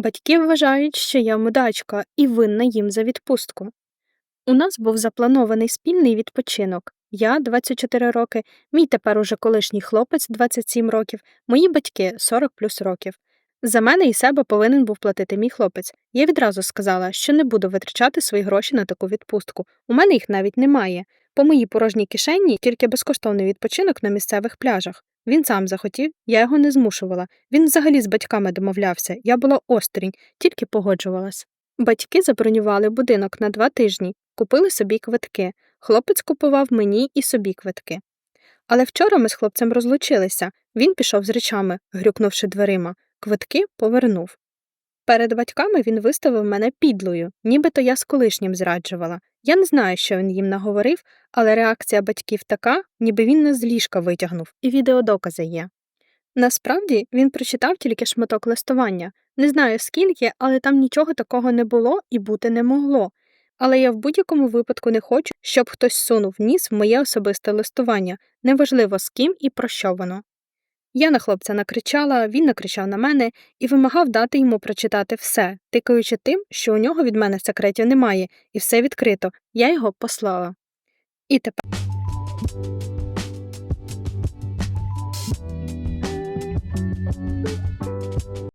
Батьки вважають, що я мудачка і винна їм за відпустку. У нас був запланований спільний відпочинок. Я 24 роки, мій тепер уже колишній хлопець 27 років, мої батьки 40 плюс років. За мене і себе повинен був платити мій хлопець. Я відразу сказала, що не буду витрачати свої гроші на таку відпустку. У мене їх навіть немає. По моїй порожній кишені тільки безкоштовний відпочинок на місцевих пляжах. Він сам захотів, я його не змушувала. Він взагалі з батьками домовлявся. Я була осторонь, тільки погоджувалась. Батьки забронювали будинок на два тижні, купили собі квитки. Хлопець купував мені і собі квитки. Але вчора ми з хлопцем розлучилися. Він пішов з речами, грюкнувши дверима. Квитки повернув. Перед батьками він виставив мене підлою, нібито я з колишнім зраджувала. Я не знаю, що він їм наговорив, але реакція батьків така, ніби він нас з ліжка витягнув, і відеодокази є. Насправді він прочитав тільки шматок листування. Не знаю скільки, але там нічого такого не було і бути не могло. Але я в будь-якому випадку не хочу, щоб хтось сунув ніс в моє особисте листування, неважливо з ким і про що воно. Я на хлопця накричала, він накричав на мене і вимагав дати йому прочитати все, тикаючи тим, що у нього від мене секретів немає, і все відкрито. Я його послала. І тепер.